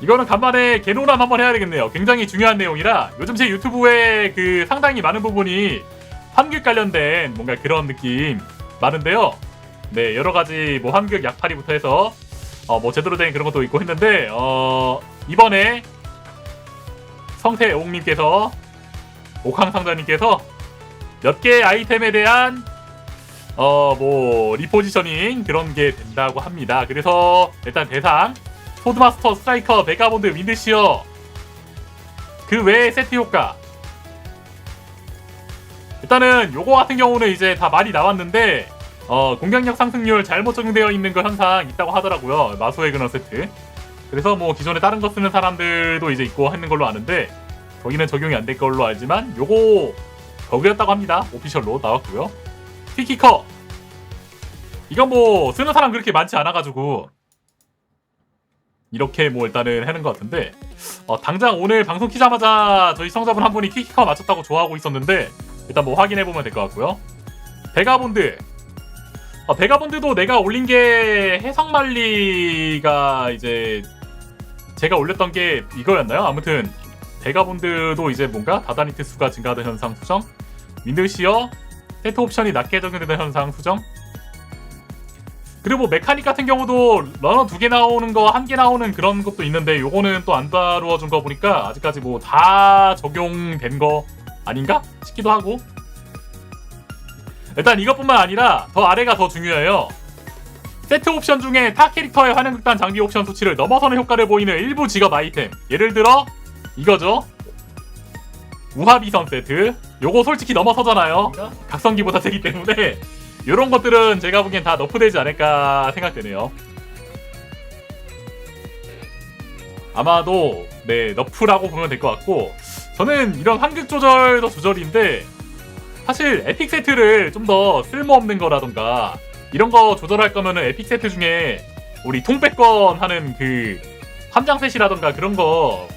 이거는 간만에 개노람 한번 해야 되겠네요. 굉장히 중요한 내용이라 요즘 제 유튜브에 그 상당히 많은 부분이 환극 관련된 뭔가 그런 느낌 많은데요. 네 여러 가지 뭐 환극 약팔이부터 해서 어 뭐 제대로 된 그런 것도 있고 했는데 어 이번에 성태옥님께서 옥황상자님께서 몇개 아이템에 대한 어 뭐 리포지셔닝 그런 게 된다고 합니다. 그래서 일단 대상 소드마스터 스트라이커 베가본드 윈드시어. 그 외의 세트 효과. 일단은 요거 같은 경우는 이제 다 말이 나왔는데 어 공격력 상승률 잘못 적용되어 있는 거 현상 있다고 하더라고요 마소의 근원 세트. 그래서 뭐 기존에 다른 거 쓰는 사람들도 이제 있고 하는 걸로 아는데 거기는 적용이 안 될 걸로 알지만 요거 버그였다고 합니다. 오피셜로 나왔고요. 티키커. 이건 뭐 쓰는 사람 그렇게 많지 않아가지고 이렇게 뭐 일단은 하는 것 같은데 어, 당장 오늘 방송 키자마자 저희 시청자분 한 분이 키키커 맞췄다고 좋아하고 있었는데 일단 뭐 확인해 보면 될 것 같고요. 베가본드 어, 베가본드도 내가 올린 게 해성말리가 이제 제가 올렸던 게 이거였나요? 아무튼 베가본드도 이제 뭔가 다다니트 수가 증가하는 현상 수정 윈드시어 세트 옵션이 낮게 적용되는 현상 수정 그리고 뭐 메카닉 같은 경우도 러너 두 개 나오는 거 한 개 나오는 그런 것도 있는데 요거는 또 안 다루어 준 거 보니까 아직까지 뭐 다 적용된 거 아닌가 싶기도 하고. 일단 이것뿐만 아니라 더 아래가 더 중요해요. 세트 옵션 중에 타 캐릭터의 환영 극단 장비 옵션 수치를 넘어서는 효과를 보이는 일부 직업 아이템. 예를 들어 이거죠. 우하비선 세트. 요거 솔직히 넘어서잖아요. 각성기보다 세기 때문에 이런 것들은 제가 보기엔 다 너프되지 않을까 생각되네요. 아마도 네 너프라고 보면 될 것 같고 저는 이런 환극 조절도 조절인데 사실 에픽 세트를 좀 더 쓸모없는 거라던가 이런 거 조절할 거면은 에픽 세트 중에 우리 통백권 하는 그 함장 셋이라던가 그런 거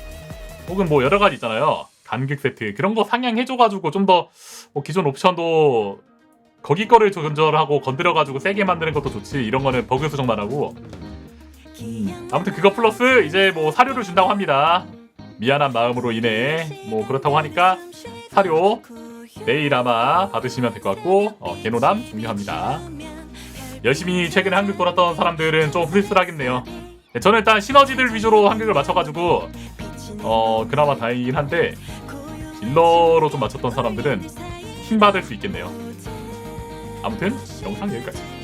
혹은 뭐 여러 가지 있잖아요. 간극 세트 그런 거 상향해줘가지고 좀 더 뭐 기존 옵션도 거기 거를 조절하고 건드려가지고 세게 만드는 것도 좋지. 이런 거는 버그 수정만 하고. 아무튼 그거 플러스 이제 뭐 사료를 준다고 합니다. 미안한 마음으로 인해 뭐 그렇다고 하니까 사료 내일 아마 받으시면 될 것 같고 어, 개노남 종료합니다. 열심히 최근에 한국 돌았던 사람들은 좀 쓸쓸하겠네요. 네, 저는 일단 시너지들 위주로 한국을 맞춰가지고 어 그나마 다행이긴 한데 딜러로 좀 맞췄던 사람들은 힘 받을 수 있겠네요 아무튼 영상 여기까지